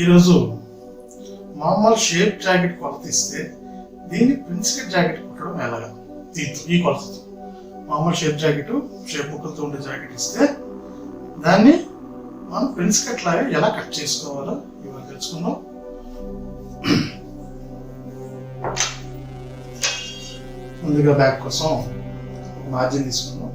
ఈరోజు మామూలు shape jacket కొలత ఇస్తే దీన్ని ప్రిన్స్కెట్ జాకెట్ కుట్టడం ఎలాగా? దీంతో ఈ కొలతతో మామూలు షేప్ జాకెట్ షేప్ ముక్కలతో ఉండే జాకెట్ ఇస్తే దాన్ని మనం ప్రిన్స్కెట్ లాగా ఎలా కట్ చేసుకోవాలో ఇవాళ తెలుసుకుందాం. ముందుగా బ్యాగ్ కోసం మార్జిన్ తీసుకుందాం.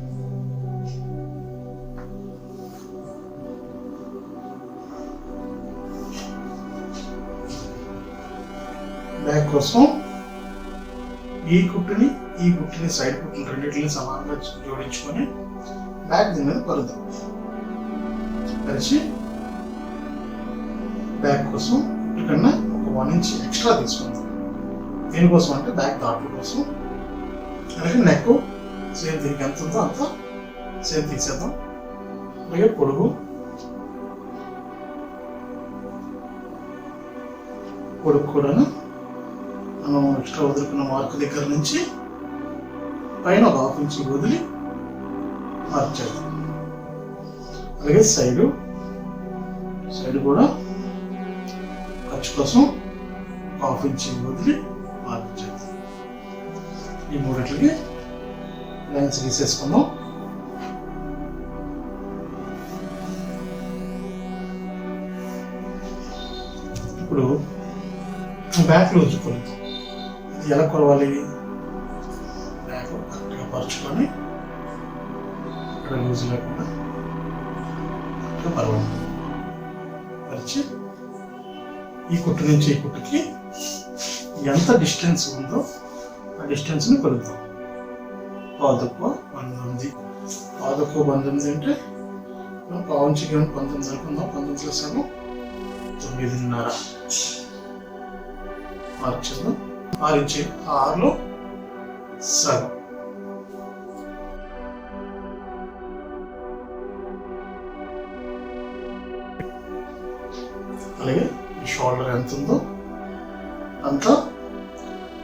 బ్యాక్ కోసం ఈ కుట్టుని ఈ కుట్టుని సైడ్ కుట్టుని రెండింటిని సమానంగా జోడించుకొని బ్యాక్ దీని మీద పరుద్దాం. పరిచి బ్యాక్ కోసం కుట్టు ఒక వన్ ఇంచ్ ఎక్స్ట్రా తీసుకుందాం. దీనికోసం అంటే బ్యాక్ దాటు కోసం. అలాగే నెక్ సేమ్ దీనికి ఎంత ఉందో అంత సేమ్ తీసేద్దాం. అలాగే పొడుగు పొడుగు కూడాను మనం ఎక్స్ట్రా వదులుకున్న మార్క్ దగ్గర నుంచి పైన ఒక హాఫ్ ఇంచ్ వదిలి మార్క్ చేద్దాం. అలాగే సైడు సైడ్ కూడా ఖర్చు కోసం హాఫ్ ఇంచ్ వదిలి మార్క్ చేద్దాం. ఈ మూడిట్లకి లైన్స్ గీసేసుకుందాం ఇప్పుడు బ్యాక్లో కొలుద్దాం ఎలా కొలవాలి? బ్యాక్ కరెక్ట్గా పరుచుకొని ఇక్కడ లూజ్ లేకుండా కరెక్ట్గా పరవాలి పరిచి ఈ కుట్టు నుంచి ఈ కుట్టుకి ఎంత డిస్టెన్స్ ఉందో ఆ డిస్టెన్స్ని కొలుద్దాం. పాదొక్క తక్కువ పంతొమ్మిది. పాదొక్క పంతొమ్మిది అంటే మనం పావు చికెన్ పంతొమ్మిది అనుకుందాం. పంతొమ్మిది ప్లస్ తొమ్మిదిన్నర. మార్చేద్దాం. ఆరు ఇంచి ఆరులో సగం. అలాగే ఈ షోల్డర్ ఎంత ఉందో అంతా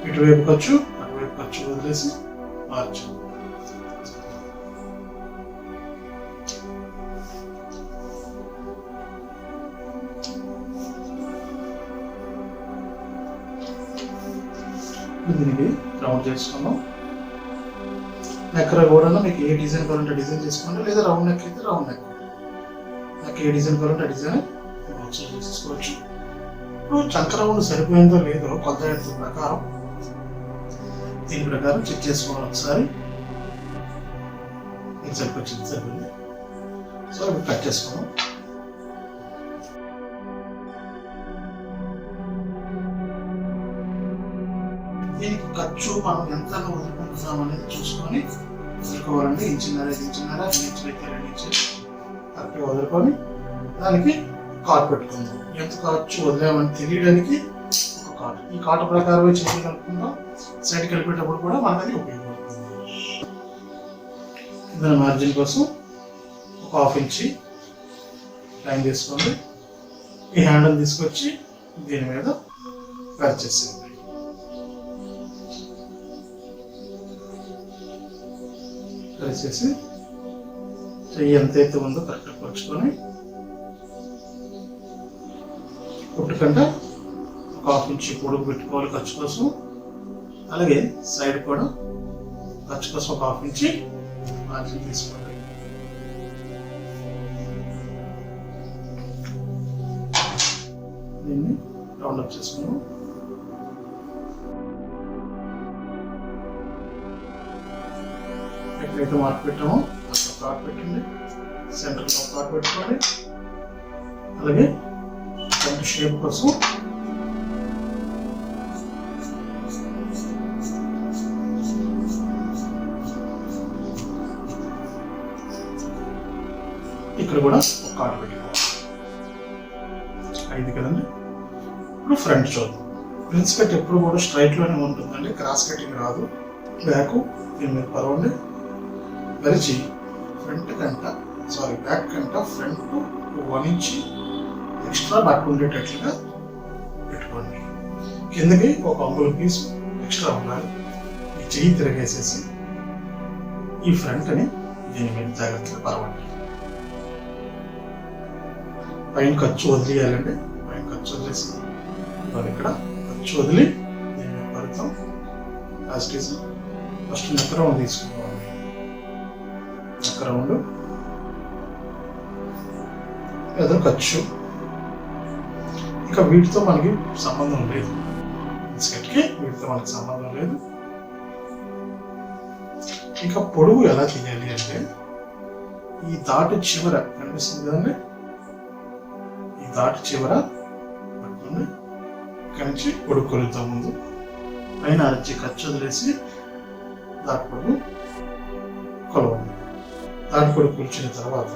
ఇటువైపు ఖర్చు అటువైపు ఖర్చు వదిలేసి మార్చు దీనికి రౌండ్ చేసుకుందాం నెక్ కూడా మీకు ఏ డిజైన్ కావాలంటే డిజైన్ చేసుకోండి లేదా రౌండ్ నెక్ అయితే రౌండ్ నెక్ నాకు ఏ డిజైన్ కావాలంటే ఆ డిజైన్ చేసుకోవచ్చు. ఇప్పుడు చంక రౌండ్ సరిపోయిందో లేదో కొత్త ఎత్తు ప్రకారం. దీని ప్రకారం చెక్ చేసుకోవాలి ఒకసారి. ఇది సరిపోయింది సరిపోయింది సో ఇప్పుడు కట్ చేసుకున్నాం ఖర్చు మనం ఎంత వదులుకుంటున్నాం అనేది చూసుకొని వదులుకోవాలంటే ఇంచున్నర ఇంచున్నర ఇంచు అయితే రెండు ఇంచు కరెక్ట్గా వదులుకొని దానికి కాట్ పెట్టుకుందాం. ఎంత ఖర్చు వదిలేమని తెలియడానికి ఒక కాట్ ఈ కాట్ ప్రకారమే చేసి కలుపుకుందాం. సైడ్ కలిపేటప్పుడు కూడా మనకు అది ఉపయోగపడుతుంది. దాని మార్జిన్ కోసం ఒక హాఫ్ ఇంచి లైన్ తీసుకోండి ఈ హ్యాండిల్ తీసుకొచ్చి దీని మీద కట్ చేసేది చేసి చెయ్యి ఎంతైతే ఉందో కరెక్ట్గా పరుచుకొని కుట్టుకంట ఒక హాఫ్ ఇంచ్ పొడుగు పెట్టుకోవాలి ఖర్చు కోసం. అలాగే సైడ్ కూడా ఖర్చు కోసం ఒక హాఫ్ ఇంచి మార్జిన్ తీసుకోండి దీన్ని రౌండ్ అప్ చేసుకున్నాం ఎక్కడైతే మార్క్ పెట్టామో. అక్కడ ప్లాట్ పెట్టండి సెంటర్లో ప్లాట్ పెట్టుకోండి. అలాగే ఫ్రంట్ షేప్ కోసం ఇక్కడ కూడా ఒక కార్డ్ పెట్టుకోవాలి. అయింది కదండి. ఇప్పుడు ఫ్రంట్ చూద్దాం. ప్రిన్స్ కట్ ఎప్పుడు కూడా స్ట్రైట్లోనే ఉంటుందండి క్రాస్ కటింగ్ రాదు. బ్యాక్ దీని మీద పర్వండి పరిచి ఫ్రంట్ కంట సారీ బ్యాక్ కంట front one inch extra back ఉండేటట్లుగా పెట్టుకోండి. కిందకి ఒక అంగుల పీస్ ఎక్స్ట్రా ఉండాలి. ఈ చెయ్యి తిరగేసేసి ఈ ఫ్రంట్ని దీని మీద జాగ్రత్తగా పరవండి. పైన ఖర్చు వదిలేయాలండి. పైన ఖర్చు వదిలేసి మరి ఇక్కడ ఖర్చు వదిలి దీని మీద పడతాం. ఫస్ట్ నెక్ వన్ తీసుకోవాలి రౌండ్ ఏదో ఖర్చు. ఇంకా వీటితో మనకి సంబంధం లేదు. బిస్కెట్కి వీటితో మనకి సంబంధం లేదు. ఇంకా పొడుగు ఎలా తీయాలి అంటే ఈ దాటి చివర కనిపిస్తుంది కదండి? ఈ దాటి చివర పట్టుకుని ఇక్కడి నుంచి పొడుగు కొలుగుతాం ముందు. పైన అరచి ఖర్చు వదిలేసి దాటి పొడుగు కొలవండి. దాటి కూర్చున్న తర్వాత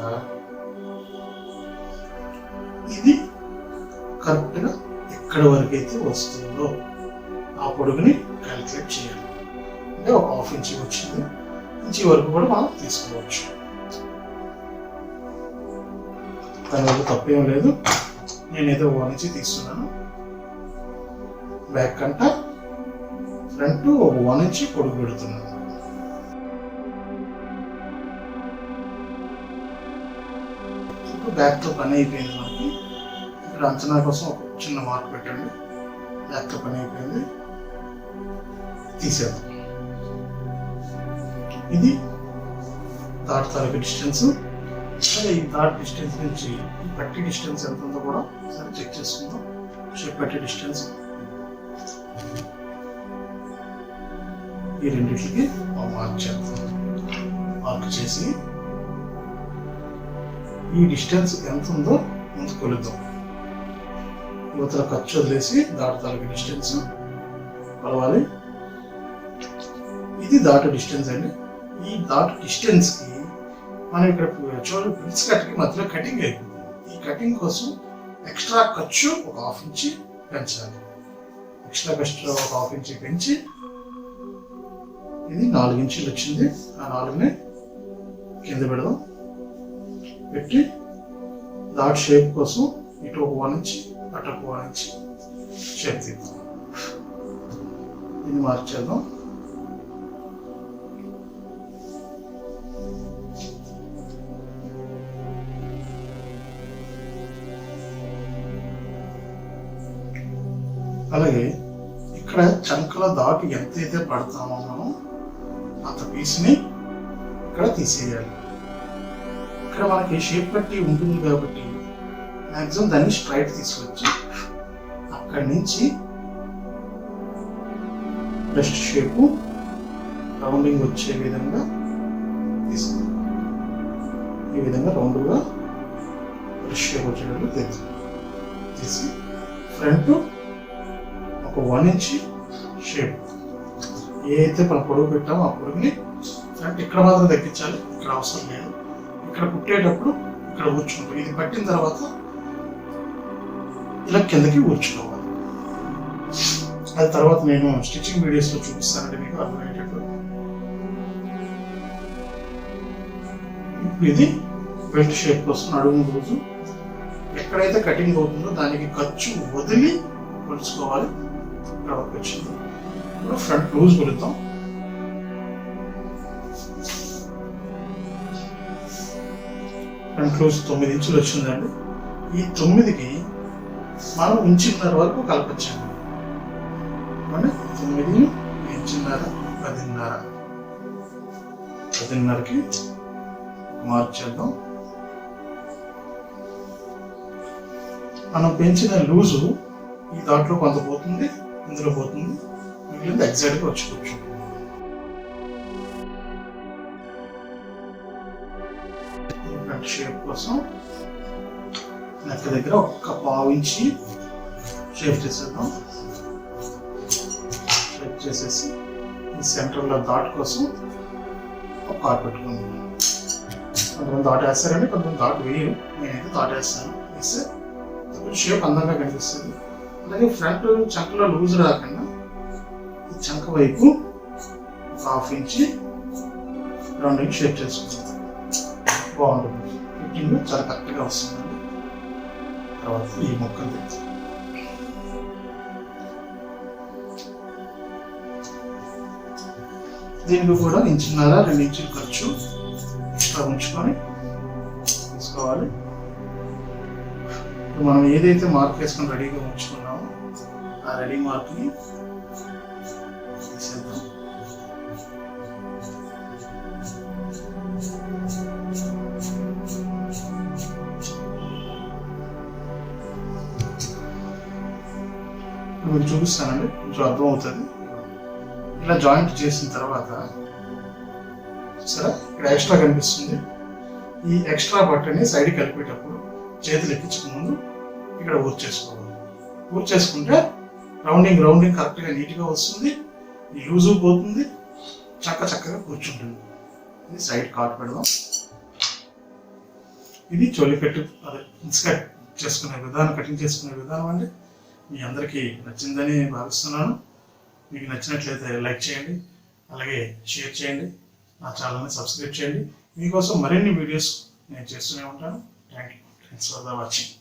ఇది కరెక్ట్గా ఎక్కడి వరకు అయితే వస్తుందో ఆ పొడుగుని క్యాలిక్యులేట్ చేయాలి. అంటే ఒక హాఫ్ ఇంచ్ వచ్చింది. ఇంచి వరకు కూడా మనం తీసుకోవచ్చు. దానివల్ల తప్పేం లేదు. నేనైతే వన్ నుంచి తీస్తున్నాను. బ్యాక్ కంట ఫ్రంట్ ఒక వన్ ఇంచి పొడుగు పెడుతున్నాను. ఇప్పుడు బ్యాక్తో పని అయిపోయింది మనకి. ఇక్కడ అంచనా కోసం ఒక చిన్న మార్క్ పెట్టండి. బ్యాక్తో పని అయిపోయింది తీసేద్దాం. ఇది థర్డ్ తారీఖు డిస్టెన్స్ సరే ఈ థర్డ్ డిస్టెన్స్ నుంచి ఈ పట్టి డిస్టెన్స్ ఎంత ఉందో కూడా సరే చెక్ చేసుకుందాం. షేప్ పట్టి డిస్టెన్స్ ఈ రెండింటికి మార్క్ చేద్దాం. మార్క్ చేసి ఈ డిస్టెన్స్ ఎంత ఉందో ముందు కొలుద్దాం. యువతల ఖర్చు వదిలేసి దాటి డిస్టెన్స్ కొలవాలి. ఇది దాటు డిస్టెన్స్ అండి. ఈ దాటు డిస్టెన్స్కి మనం ఇక్కడ చూడండి ప్రిన్స్ కట్కి మధ్యలో కటింగ్ అయిపోతుంది. ఈ కటింగ్ కోసం ఎక్స్ట్రా ఖర్చు ఒక హాఫ్ ఇంచి పెంచాలి. ఎక్స్ట్రా ఖర్చు ఒక హాఫ్ ఇంచి పెంచి ఇది నాలుగు ఇంచులు వచ్చింది ఆ నాలుగుని కింద పెడదాం. పెట్టి దాట్ షేప్ కోసం ఇటు ఒక వన్ ఇంచ్ అటు ఒక వన్ ఇంచ్ షేప్ తీద్దాం. ఇది మార్చేద్దాం. అలాగే ఇక్కడ చంకల దాటి ఎంతైతే పడతామో మనం అంత పీస్ని ఇక్కడ తీసేయాలి. ఇక్కడ మనకి షేప్ కట్టి ఉంటుంది కాబట్టి మ్యాక్సిమం దాన్ని స్ట్రైట్ తీసుకొచ్చి అక్కడి నుంచి బ్రెస్ట్ షేపు రౌండింగ్ వచ్చే విధంగా తీసుకుందాం. ఈ విధంగా రౌండ్గా బ్రెస్ట్ షేప్ వచ్చేటట్టు తీసి తీసి ఫ్రంట్ ఒక వన్ ఇంచ్ షేప్ ఏ అయితే మనం పొడుగు పెట్టామో ఆ పొడుగుని ఫ్రంట్ ఇక్కడ మాత్రం తగ్గించాలి ఇక్కడ అవసరం లేదు. ఇక్కడ కుట్టేటప్పుడు ఇక్కడ ఊర్చుకుంటాం ఇది పట్టిన తర్వాత ఇలా కిందకి ఊర్చుకోవాలి అది తర్వాత నేను స్టిచ్చింగ్ వీడియోస్లో చూపిస్తానండి మీకు అర్థమయ్యేటట్టు. ఇప్పుడు ఇది బెల్ట్ షేప్ కోసం అడుగు రోజు. ఎక్కడైతే కటింగ్ అవుతుందో దానికి ఖర్చు వదిలి కొలుచుకోవాలి. ఇక్కడ వచ్చింది. ఇప్పుడు ఫ్రంట్ లూజ్ కొలుద్దాం. ఫ్రంట్ లూజ్ తొమ్మిది ఇంచులు వచ్చిందండి. ఈ తొమ్మిదికి మనం ఇంచున్నర వరకు కలపచ్చాము. అంటే తొమ్మిది ఇంచున్నర పదిన్నర. పదిన్నరకి మార్చేద్దాం మనం పెంచిన లూజు ఈ దాంట్లో కొంత పోతుంది ఇందులో పోతుంది మిగిలింది ఎగ్జాక్ట్గా వచ్చి కూర్చుంటుంది. షేప్ కోసం నెక్ దగ్గర ఒక్క పావు ఇంచి షేప్ చేసేద్దాం. షేప్ చేసేసి ఈ సెంటర్లో డాట్ కోసం ఒక కాట్ పెట్టుకుందాం. కొంతమంది డాట్ వేస్తారండి కొంతమంది డాట్ వేయరు. నేనైతే డాట్ వేస్తాను. వేస్తే షేప్ అందంగా కనిపిస్తుంది. అలాగే ఫ్రంట్ చంకలో లూజ్ రాకుండా చంక వైపు హాఫ్ ఇంచి రౌండింగ్ షేప్ చేసుకుంటాం బాగుంటుంది. ఇల్లు చాలా కరెక్ట్గా వస్తుందండి. తర్వాత ఈ మొక్కలు తెచ్చి. దీనికి కూడా ఇంచున్నర రెండు ఇంచులు ఖర్చు ఎక్స్ట్రా ఉంచుకొని తీసుకోవాలి. ఇప్పుడు మనం ఏదైతే మార్క్ వేసుకొని రెడీగా ఉంచుకున్నామో ఆ రెడీ మార్క్ని తీసేద్దాం. మీకు చూపిస్తానండి. కొంచెం అర్థమవుతుంది. ఇలా జాయింట్ చేసిన తర్వాత సరే ఇక్కడ ఎక్స్ట్రా కనిపిస్తుంది. ఈ ఎక్స్ట్రా బట్టని సైడ్ కలిపేటప్పుడు చేతులు ఎక్కించక ముందు ఇక్కడ ఊర్ చేసుకోవాలి. ఊర్ చేసుకుంటే రౌండింగ్ రౌండింగ్ కరెక్ట్గా నీట్గా వస్తుంది. ఈ లూజు పోతుంది. చక్క చక్కగా కూర్చుంటుంది ఇది సైడ్ కాట్ పెడదాం. ఇది చోలి కట్టు అదే ఇన్స్కట్ చేసుకునే విధానం కటింగ్ చేసుకునే విధానం అండి. మీ అందరికీ నచ్చిందని భావిస్తున్నాను. మీకు నచ్చినట్లయితే లైక్ చేయండి అలాగే షేర్ చేయండి నా ఛానల్ని సబ్స్క్రైబ్ చేయండి. మీకోసం మరిన్ని వీడియోస్ నేను చేస్తూనే ఉంటాను. Thank you. Thanks for the watching